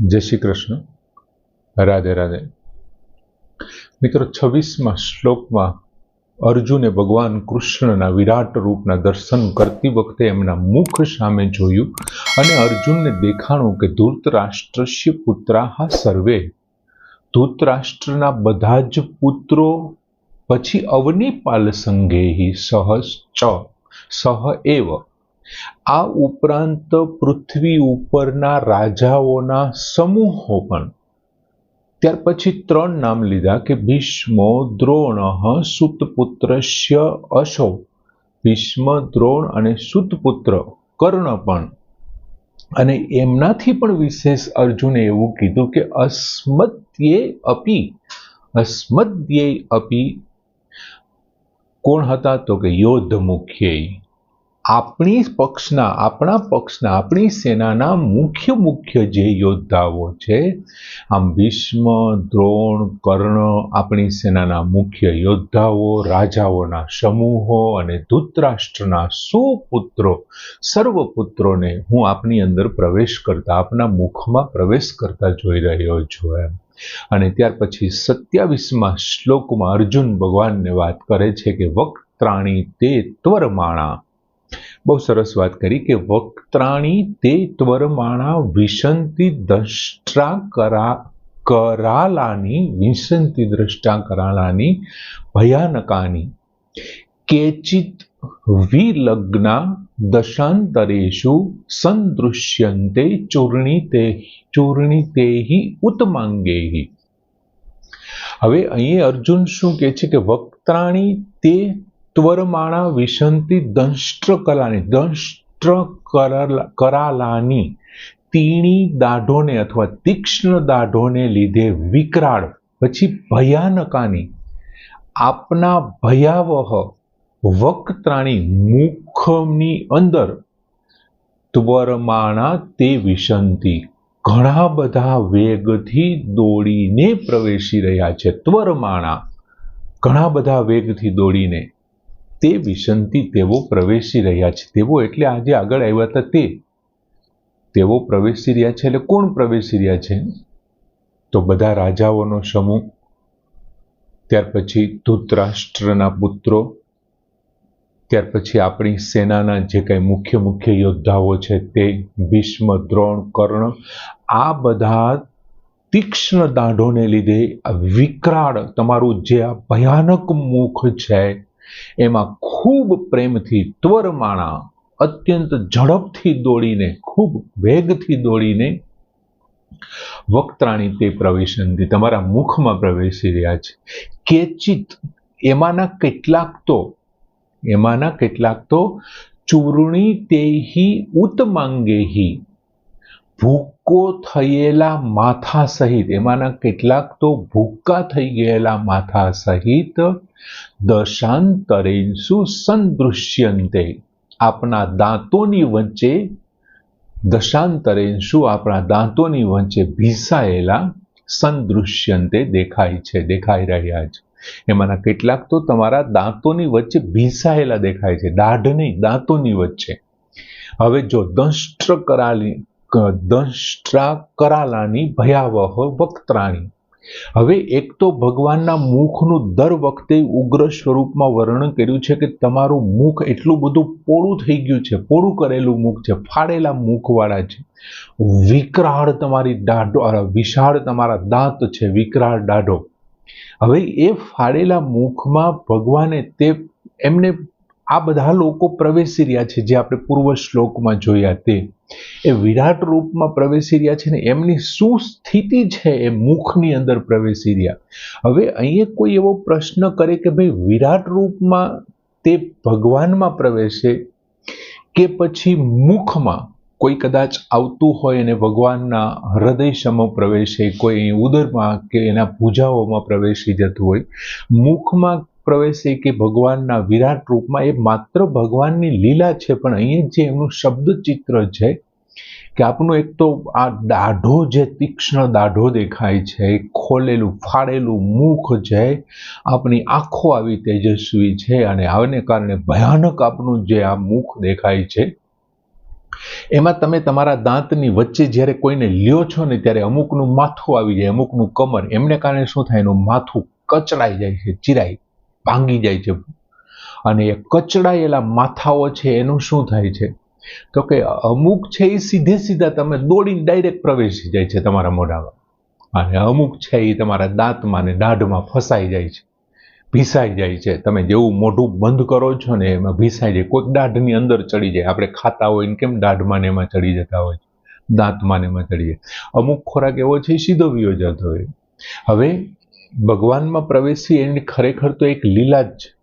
જય શ્રી કૃષ્ણ. રાધે રાધે. મિત્રો, છવ્વીસમાં શ્લોકમાં અર્જુને ભગવાન કૃષ્ણના વિરાટ રૂપના દર્શન કરતી વખતે એમના મુખ સામે જોયું અને અર્જુનને દેખાણું કે ધૂર્તરાષ્ટ્રસ્ય પુત્રાહા સર્વે. ધૂતરાષ્ટ્રના બધા જ પુત્રો પછી અવનિપાલ સંગેહી સહ ચ સહ એવ. આ ઉપરાંત પૃથ્વી ઉપરના રાજાઓના સમૂહો પણ. ત્યાર પછી ત્રણ નામ લીધા કે ભીષ્મો, દ્રોણ, સુતપુત્રશ્ય અશો ભીષ્મ, દ્રોણ અને સુતપુત્ર કર્ણ પણ. અને એમનાથી પણ વિશેષ અર્જુને એવું કીધું કે અસ્મદ્યે અપી અસ્મદ્યે અપી. કોણ હતા તો કે યોદ્ધ મુખ્ય આપણી પક્ષના, આપણા પક્ષના, આપણી સેનાના મુખ્ય મુખ્ય જે યોદ્ધાઓ છે, આમ ભીષ્મ, દ્રોણ, કર્ણ, આપણી સેનાના મુખ્ય યોદ્ધાઓ, રાજાઓના સમૂહો અને ધૂતરાષ્ટ્રના સુપુત્રો સર્વ પુત્રોને હું આપની અંદર પ્રવેશ કરતા, આપના મુખમાં પ્રવેશ કરતા જોઈ રહ્યો છું એમ. અને ત્યાર પછી સત્યાવીસમાં શ્લોકમાં અર્જુન ભગવાનને વાત કરે છે કે, વક્ત્રાણી તે ત્વરમાણા બહુ સરસ વાત કરી કે વક્ત્રાણી તે ત્વરમાણા વિશંતિ દ્રષ્ટા કરા, કરાલાની વિશંતિ દ્રષ્ટા કરાલાની, ભયાનકાની. કેચિત વિલગ્ના દશાંતરેષુ સંદૃશ્યન્તે ચૂર્ણિતે ચૂર્ણિતેહી ઉત્માંગેહી. હવે અહીં અર્જુન શું કહે છે કે વક્ત્રાણી તે ત્વરમાણા વિશંતિ દંષ્ટ્ર કલાની દંષ્ટ્ર કરાલાની તીણી દાઢોને અથવા તીક્ષ્ણ દાઢોને લીધે વિકરાળ, પછી ભયાનકાની, આપના ભયાવહ વક્ત્રાણી મુખની અંદર ત્વરમાણા તે વિશંતિ ઘણા બધા વેગથી દોડીને પ્રવેશી રહ્યા છે. ત્વરમાણા ઘણા બધા વેગથી દોડીને તે વિશંતિ તેઓ પ્રવેશી રહ્યા છે. તેઓ એટલે આજે આગળ આવ્યા હતા તે. તેઓ પ્રવેશી રહ્યા છે એટલે કોણ પ્રવેશી રહ્યા છે? તો બધા રાજાઓનો સમૂહ, ત્યાર પછી ધૂતરાષ્ટ્રના પુત્રો, ત્યાર પછી આપણી સેનાના જે કંઈ મુખ્ય મુખ્ય યોદ્ધાઓ છે તે ભીષ્મ, દ્રોણ, કર્ણ, આ બધા તીક્ષ્ણ દાઢોને લીધે વિકરાળ તમારું જે આ ભયાનક મુખ છે એમાં ખૂબ પ્રેમથી ત્વરમાણા અત્યંત ઝડપથી દોડીને, ખૂબ વેગથી દોડીને વક્ત્રાણી તે પ્રવેશનથી તમારા મુખમાં પ્રવેશી રહ્યા છે. કેચિત, એમાંના કેટલાક તો, એમાંના કેટલાક તો ચૂર્ણી તેહી ઉતમાંગેહી ભૂક્કો થયેલા માથા સહિત, એમાંના કેટલાક તો ભૂક્કા થઈ ગયેલા માથા સહિત દશાંતરેન્સુ સંદૃશ્યંતે આપણા દાંતોની વચ્ચે દશાંતરેન્સુ આપણા દાંતોની વચ્ચે ભીસાયેલા સંદૃશ્યંતે દેખાય છે, દેખાઈ રહ્યા છે. એમાંના કેટલાક તો તમારા દાંતોની વચ્ચે ભીસાયેલા દેખાય છે, દાઢ નહીં, દાંતોની વચ્ચે. હવે જો દંષ્ટ્ર કરાલી દંષ્ટ્રા કરાલાની ભયાવહ વક્ત્રાણી. હવે એક તો ભગવાનના મુખનું દર વખતે ઉગ્ર સ્વરૂપમાં વર્ણન કર્યું છે કે તમારું મુખ એટલું બધું પોળું થઈ ગયું છે, પોળું કરેલું મુખ છે, ફાડેલા મુખવાળા છે. વિકરાળ તમારી દાઢો વિશાળ તમારા દાંત છે, વિકરાળ દાઢો. હવે એ ફાડેલા મુખમાં ભગવાને તે એમને આ બધા લોકો પ્રવેશી રહ્યા છે. જે આપણે પૂર્વ શ્લોકમાં જોયા તે. એ વિરાટ રૂપમાં પ્રવેશી રહ્યા છે ને એમની શું સ્થિતિ છે એ મુખની અંદર પ્રવેશી રહ્યા. હવે અહીંયા કોઈ એવો પ્રશ્ન કરે કે ભાઈ વિરાટ રૂપમાં તે ભગવાનમાં પ્રવેશે કે પછી મુખમાં કોઈ કદાચ આવતું હોય અને ભગવાનના હૃદય સમ પ્રવેશે, કોઈ ઉદરમાં કે એના પૂજાઓમાં પ્રવેશી જતું હોય, મુખમાં પ્રવેશે કે ભગવાનના વિરાટ રૂપમાં એ માત્ર ભગવાનની લીલા છે, પણ અહીંયા જે એમનું શબ્દ ચિત્ર છે કે આપણું એક તો આ દાઢો જે તીક્ષ્ણ દાઢો દેખાય છે ખોલેલું ફાળેલું મુખ છે આપણી આંખો આવી તેજસ્વી છે અને આને કારણે ભયાનક આપણું જે આ મુખ દેખાય છે, એમાં તમે તમારા દાંતની વચ્ચે જ્યારે કોઈને લ્યો છો ને ત્યારે અમુકનું માથું આવી જાય, અમુકનું કમર, એમને કારણે શું થાય? એનું માથું કચડાઈ જાય છે ચિરાઈ ભાંગી જાય છે. અને એ કચડાયેલા માથાઓ છે, એનું શું થાય છે? તો કે અમુક છે એ સીધે સીધા તમે દોડીને ડાયરેક્ટ પ્રવેશી જાય છે તમારા મોઢામાં. અને અમુક છે એ તમારા દાંતમાં ને દાઢમાં ફસાઈ જાય છે. ભીસાઈ જાય છે. તમે જેવું મોઢું બંધ કરો છો ને એમાં ભીસાઈ જાય. કોઈક દાઢની અંદર ચડી જાય. આપણે ખાતા હોય ને કેમ દાઢમાં ને એમાં ચડી જતા હોય દાંતમાં ને એમાં ચડી જાય. અમુક ખોરાક એવો છે સીધો વિયો જતો હોય. હવે ભગવાનમાં પ્રવેશી એની ખરેખર તો એક લીલા જ છે.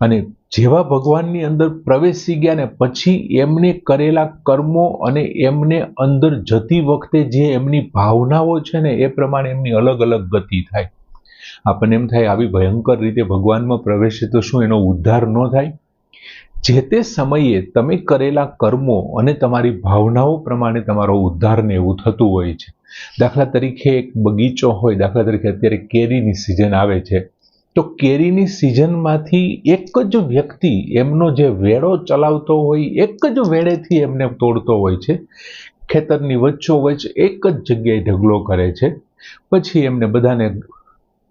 અને જેવા ભગવાનની અંદર પ્રવેશી ગયા ને પછી એમને કરેલા કર્મો અને એમને અંદર જતી વખતે જે એમની ભાવનાઓ છે ને એ પ્રમાણે એમની અલગ અલગ ગતિ થાય. આપણને એમ થાય આવી ભયંકર રીતે ભગવાનમાં પ્રવેશે તો શું એનો ઉદ્ધાર ન થાય? જે તે સમયે તમે કરેલા કર્મો અને તમારી ભાવનાઓ પ્રમાણે તમારો ઉદ્ધાર ને એવું થતું હોય છે. દાખલા તરીકે એક બગીચો હોય, દાખલા તરીકે અત્યારે કેરીની સિઝન આવે છે, તો કેરીની સિઝનમાંથી એક જ વ્યક્તિ એમનો જે વેળો ચલાવતો હોય, એક જ વેળેથી એમને તોડતો હોય છે, ખેતરની વચ્ચો વચ્ચ એક જ જગ્યાએ ઢગલો કરે છે, પછી એમને બધાને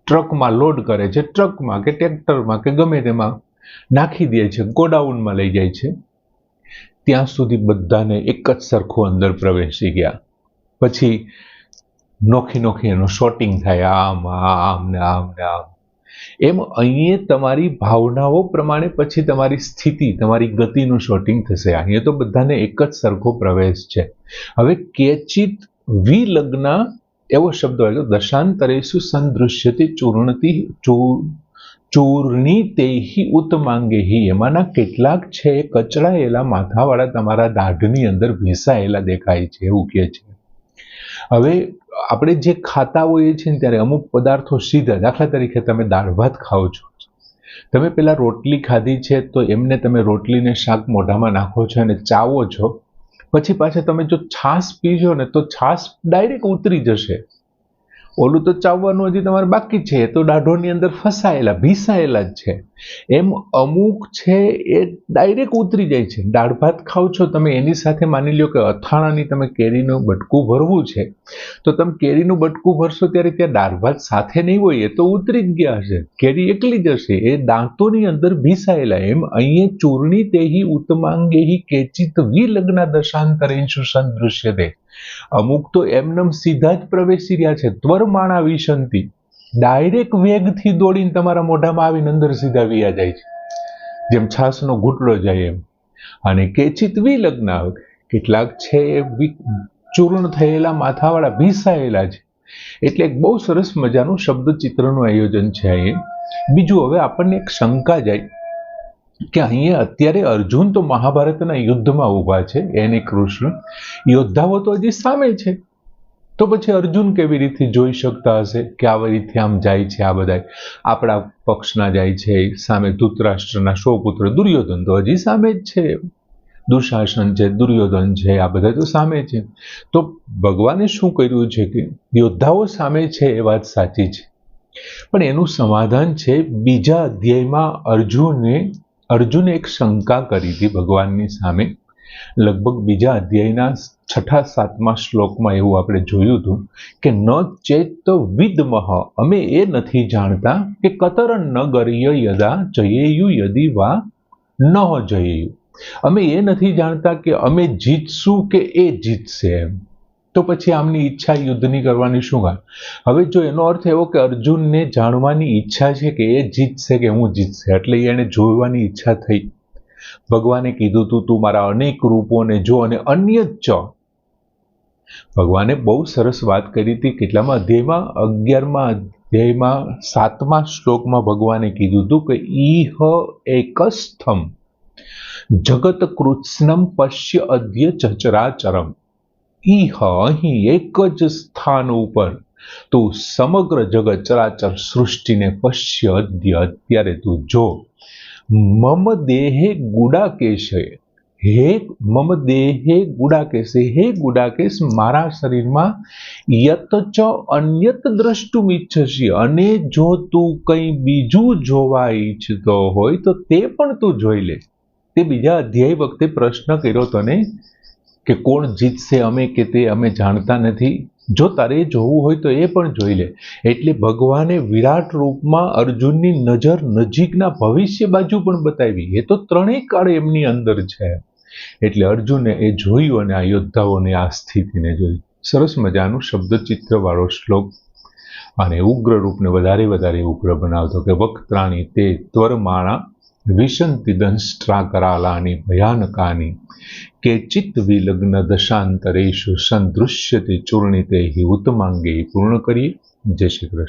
ટ્રકમાં લોડ કરે છે, ટ્રકમાં કે ટ્રેક્ટરમાં કે ગમે તેમાં નાખી દે છે, ગોડાઉનમાં લઈ જાય છે, ત્યાં સુધી બધાને એક જ સરખું અંદર પ્રવેશી ગયા. પછી નોખી નોખી એનું શોટિંગ થાય, આમ આમ ને આમ ને આમ. એમ અહીંયા તમારી ભાવનાઓ પ્રમાણે પછી તમારી સ્થિતિ, તમારી ગતિનું શોટિંગ થશે. અહીંયા તો બધાને એક જ સરખો પ્રવેશ છે. હવે કેચિત વિલગ્ન એવો શબ્દ હોય દશાંતરેશુ સંદૃશ્યતે ચૂર્ણતી ચૂર્ણી તેહી ઉત્માંગેહી. એમાંના કેટલાક છે કચડાયેલા માથાવાળા તમારા દાઢની અંદર ભીસાયેલા દેખાય છે એવું કહે છે. હવે આપણે જે ખાતા હોઈએ છીએ ને ત્યારે અમુક પદાર્થો સીધા દાખલા તરીકે તમે દાળ ભાત ખાઓ છો. તમે પેલા રોટલી ખાધી છે તો એમને તમે રોટલીને શાક મોઢામાં નાખો છો અને ચાવો છો. પછી પાછા તમે જો છાશ પીજો ને તો છાશ ડાયરેક્ટ ઉતરી જશે. ઓલું તો ચાવવાનું હજી તમારે બાકી છે. તો દાઢોની અંદર ફસાયેલા, ભીસાયેલા જ છે. એમ અમુક છે એ ડાયરેક્ટ ઉતરી જાય છે. દાળ ભાત ખાવ છો તમે એની સાથે માની લ્યો કે અથાણાની તમે કેરીનું બટકું ભરવું છે, તો તમે કેરીનું બટકું ભરશો ત્યારે ત્યાં દાળ ભાત સાથે નહીં હોય તો ઉતરી જ ગયા હશે. કેરી એકલી જ હશે. એ દાંતોની અંદર ભીસાયેલા. એમ અહીંયા ચૂર્ણી તેહી ઉત્તમાંગેહી કેચિત વિલગ્ન દૃશ્ય દે. અમુક તો એમનેમ સીધા જ પ્રવેશી રહ્યા છે. ત્વરમાણા વિશંતિ ડાયરેક્ટ વેગથી દોડીને તમારા મોઢામાં આવીને અંદર સીધા વિયા જાય છે. જેમ છાસનો ઘૂંટડો જાય એમ. અને કેચિત વિલગ્ન કેટલાક છે ચૂર્ણ થયેલા, માથાવાળા ભીસાયેલા છે. એટલે એક બહુ સરસ મજાનું શબ્દ ચિત્રનું આયોજન છે અહીં બીજું હવે આપણને એક શંકા જાય કે અહીંયા અત્યારે અર્જુન તો મહાભારતના યુદ્ધમાં ઊભા છે, એને કૃષ્ણ. યોદ્ધાઓ તો હજી સામે છે. તો પછી અર્જુન કેવી રીતે જોઈ શકતા હશે કે આવી રીતે આમ જાય છે આ બધા આપણા પક્ષના જાય છે, સામે ધૂતરાષ્ટ્રના શોપુત્ર દુર્યોધન તો હજી સામે જ છે. દુશાસન છે, દુર્યોધન છે, આ બધા તો સામે છે. તો ભગવાને શું કર્યું છે કે યોદ્ધાઓ સામે છે એ વાત સાચી છે. પણ એનું સમાધાન છે બીજા અધ્યાયમાં અર્જુને અર્જુને એક શંકા કરી હતી ભગવાનની સામે. લગભગ બીજા અધ્યાયના છઠ્ઠા, સાતમા શ્લોકમાં એવું આપણે જોયું હતું કે, ન ચેત વિદમહ. અમે એ નથી જાણતા કે કતર નગર્ય યદા જયેયુ યદી વા ન જયેયુ. અમે એ નથી જાણતા કે અમે જીતશું કે એ જીતશે એમ. તો પછી આમની ઈચ્છા યુદ્ધની કરવાની શું વાત? હવે જો એનો અર્થ એવો કે અર્જુનને જાણવાની ઈચ્છા છે કે એ જીતશે કે હું જીતશે, એટલે એને જોવાની ઈચ્છા થઈ. ભગવાને કીધું તું તું મારા અનેક રૂપોને જો અને અન્ય જ ભગવાને બહુ સરસ વાત કરી હતી. કેટલામાં? અધ્યાયમાં અગિયારમાં અધ્યાયમાં સાતમા શ્લોકમાં ભગવાને કીધું હતું કે, ઈહ એકસ્થમ જગત કૃત્સ્નમ પશ્ય અદ્ય ચચરાચરમ. ઈહ અહીં એક જ સ્થાન ઉપર તું સમગ્ર જગત ચરાચર સૃષ્ટિને પશ્ય અદ્ય અત્યારે તું જો. મમ દેહે ગુડાકેશે. હે મમ દેહે ગુડાકેશે. હે ગુડાકેશ, મારા શરીરમાં યત ચ અન્યત દ્રષ્ટુમ ઈચ્છશી અને જો તું કંઈ બીજું જોવા ઈચ્છતો હોય, તો તે પણ તું જોઈ લે. તે બીજા અધ્યાય વખતે પ્રશ્ન કર્યો તને કે કોણ જીતશે? અમે કે તે અમે જાણતા નથી. જો તારે જોવું હોય તો એ પણ જોઈ લે. એટલે ભગવાને વિરાટ રૂપમાં અર્જુનની નજર નજીકના ભવિષ્ય બાજુ પણ બતાવી. એ તો ત્રણેય કાળ એમની અંદર છે. એટલે અર્જુને એ જોયું અને આ યોદ્ધાઓને આ સ્થિતિને જોઈ સરસ મજાનું શબ્દચિત્રવાળો શ્લોક. અને ઉગ્ર રૂપને વધારે વધારે ઉગ્ર બનાવતો કે વક્ત્રાણી તે ત્વરમાણા વિશંતિ દંષ્ટ્રા કરાલાની ભયાનકાની કેચિત વિલગ્ન દશાંતરેશુ સંદૃશ્યતે ચૂર્ણિતે હિ ઉત્તમાંગે પૂર્ણ કરીએ જય શ્રી કૃષ્ણ